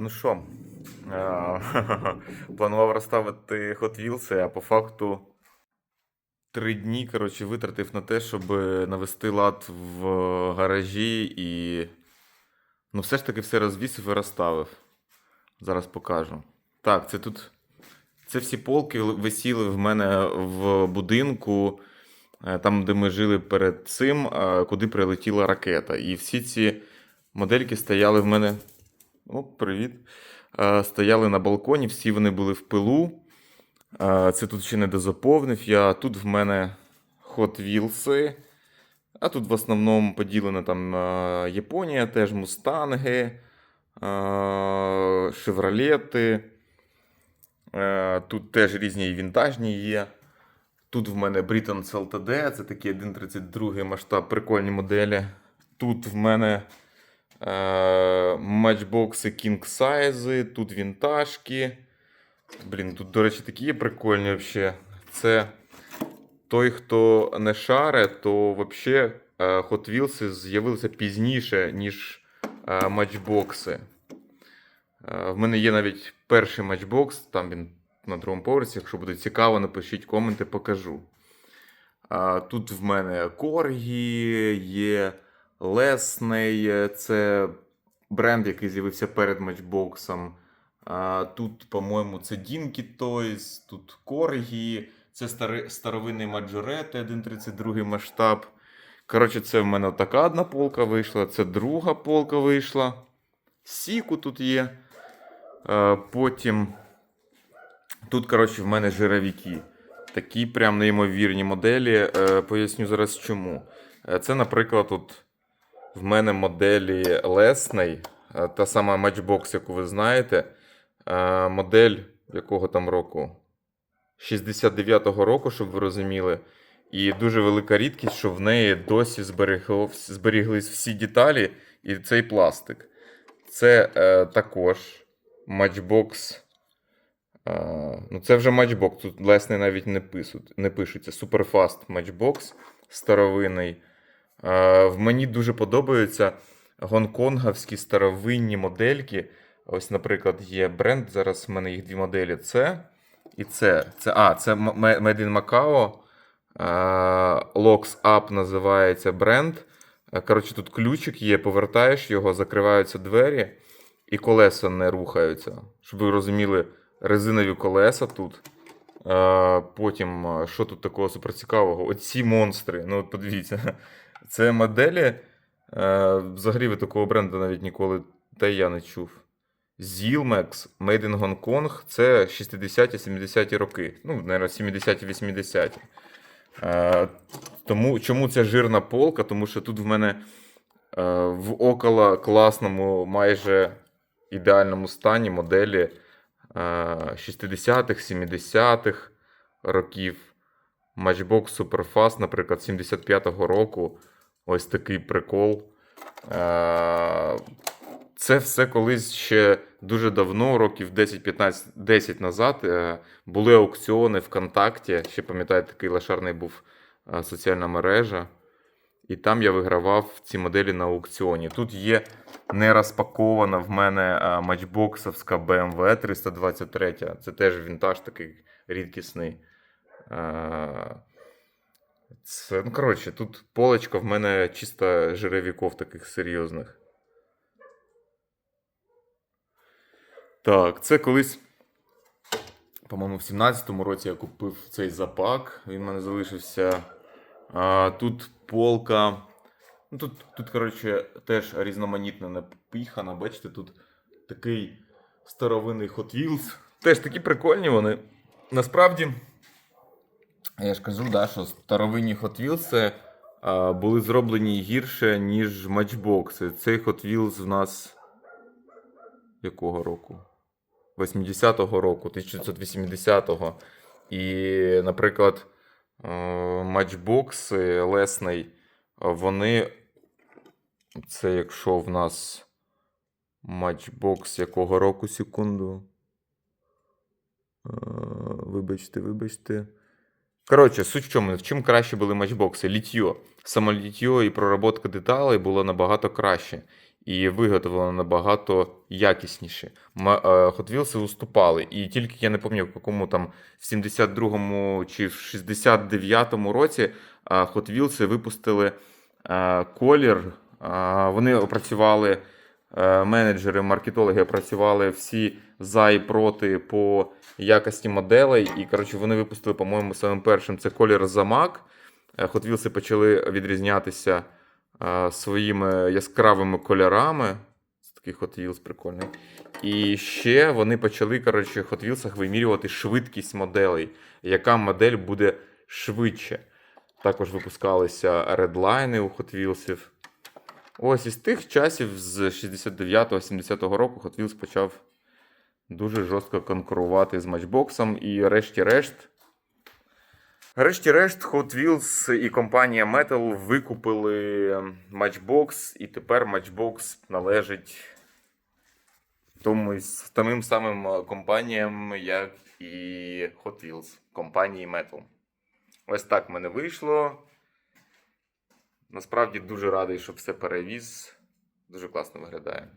ну що, е, планував розставити Hot Wheels, а по факту три дні коротше, витратив на те, щоб навести лад в гаражі і. Ну, все ж таки все розвісив і розставив. Зараз покажу. Так, це тут. Це всі полки висіли в мене в будинку, е, там, де ми жили перед цим, е, куди прилетіла ракета. І всі ці модельки стояли в мене. О, привіт. Е, Стояли на балконі, всі вони були в пилу. Е, Це тут ще не дозаповнив я. Тут в мене Hot Wheels. А тут в основному поділено там е, Японія, теж мустанги, шевролети. Тут теж різні вінтажні є. Тут в мене Britons LTD, це такі 1,32 масштаб, прикольні моделі. Тут в мене матчбокси King Size, тут вінтажки. Блін, тут, до речі, такі є прикольні взагалі. Це той, хто не шаре, то взагалі Hot Wheels з'явилися пізніше, ніж е, матчбокси. Е, В мене є навіть перший матчбокс, там він на другому поверсі. Якщо буде цікаво, напишіть коменти, покажу. Тут в мене Коргі, є Лесней, це бренд, який з'явився перед матчбоксом. Тут, по-моєму, це Dinky Toys, тут Коргі, це старовинний Маджоретти, 1,32 масштаб. Коротше, це в мене така одна полка вийшла, це друга полка вийшла. Сіку тут є. Е, Потім тут, коротше, в мене жировики. Такі прям неймовірні моделі. Е, Поясню зараз чому. Е, Це, наприклад, тут в мене моделі Лесней, е, та сама Matchbox, яку ви знаєте. Е, Модель якого там року? 69-го року, щоб ви розуміли. І дуже велика рідкість, що в неї досі зберіглись всі деталі і цей пластик. Це е, також Matchbox. Е, ну, це вже Matchbox. Тут Лесни навіть не, пишуть, не пишуться. Superfast Matchbox старовинний. Е, мені дуже подобаються гонконговські старовинні модельки. Ось, наприклад, є бренд. Зараз в мене їх дві моделі. Це і це. це а, це Made in Macau. Е, Locks Up називається бренд. Е, Коротше, тут ключик є, повертаєш його, закриваються двері, і колеса не рухаються. Щоб ви розуміли, резинові колеса тут. Потім, що тут такого суперцікавого? Оці монстри. Ну, подивіться. Це моделі. е, Взагалі ви такого бренду навіть ніколи та я не чув. Zilmax Made in Hong Kong це 60-70-ті роки. Ну, навіть 70-80-ті. Е, тому чому ця жирна полка? Тому що тут в мене е, в около класному, майже ідеальному стані моделі е, 60-х, 70-х років. Matchbox Superfast, наприклад, 75-го року. Ось такий прикол. Е, Це все колись ще дуже давно, років 10-15 10 назад, е, були аукціони ВКонтакті. Ще пам'ятаєте, такий лошарний був е, соціальна мережа. І там я вигравав ці моделі на аукціоні. Тут є не розпакована в мене матчбоксовська BMW 323. Це теж вінтаж такий рідкісний. Е, Це, ну, коротше, тут полочка в мене чисто жировиків таких серйозних. Так, це колись, по-моєму, в 17-му році я купив цей запак. Він в мене залишився. А, тут полка. Ну, тут, тут, коротше, теж різноманітно напіхана. Бачите, тут такий старовинний Hot Wheels. Теж такі прикольні вони. Насправді, я ж кажу, да, що старовинні Hot Wheels а, були зроблені гірше, ніж матчбокси. Цей Hot Wheels в нас якого року? 80-го року, 1980-го. І, наприклад, е, матчбокси Лесний, вони. Це якщо в нас матчбокс якого року секунду. Е, Вибачте, вибачте. Коротше, суть в чому, в чим краще були матчбокси? Літьо. Саме літьо і проработка деталей було набагато краще. і виготовлено набагато якісніше. Е, Hot Wheels уступали. І тільки я не пам'ятаю, в якому там в 72-му чи в 69-му році е, Hot Wheels випустили е, колір. Вони опрацювали, менеджери, маркетологи опрацювали всі за і проти по якості моделей. І коротше, вони випустили, по-моєму, самим першим це колір замак. Е, Hot Wheels почали відрізнятися е, своїми яскравими кольорами. Це такий Hot Wheels прикольний. І ще вони почали, коротше, в Hot Wheels вимірювати швидкість моделей, яка модель буде швидше. Також випускалися редлайни у Hot Wheels. Ось із тих часів, з 69-70 року, Hot Wheels почав дуже жорстко конкурувати з матчбоксом і решті-решт. Решті-решт, Hot Wheels і компанія Metal викупили Matchbox, і тепер Matchbox належить тому, тим самим компаніям, як і Hot Wheels, компанії Metal. Ось так в мене вийшло. Насправді дуже радий, що все перевіз. Дуже класно виглядає.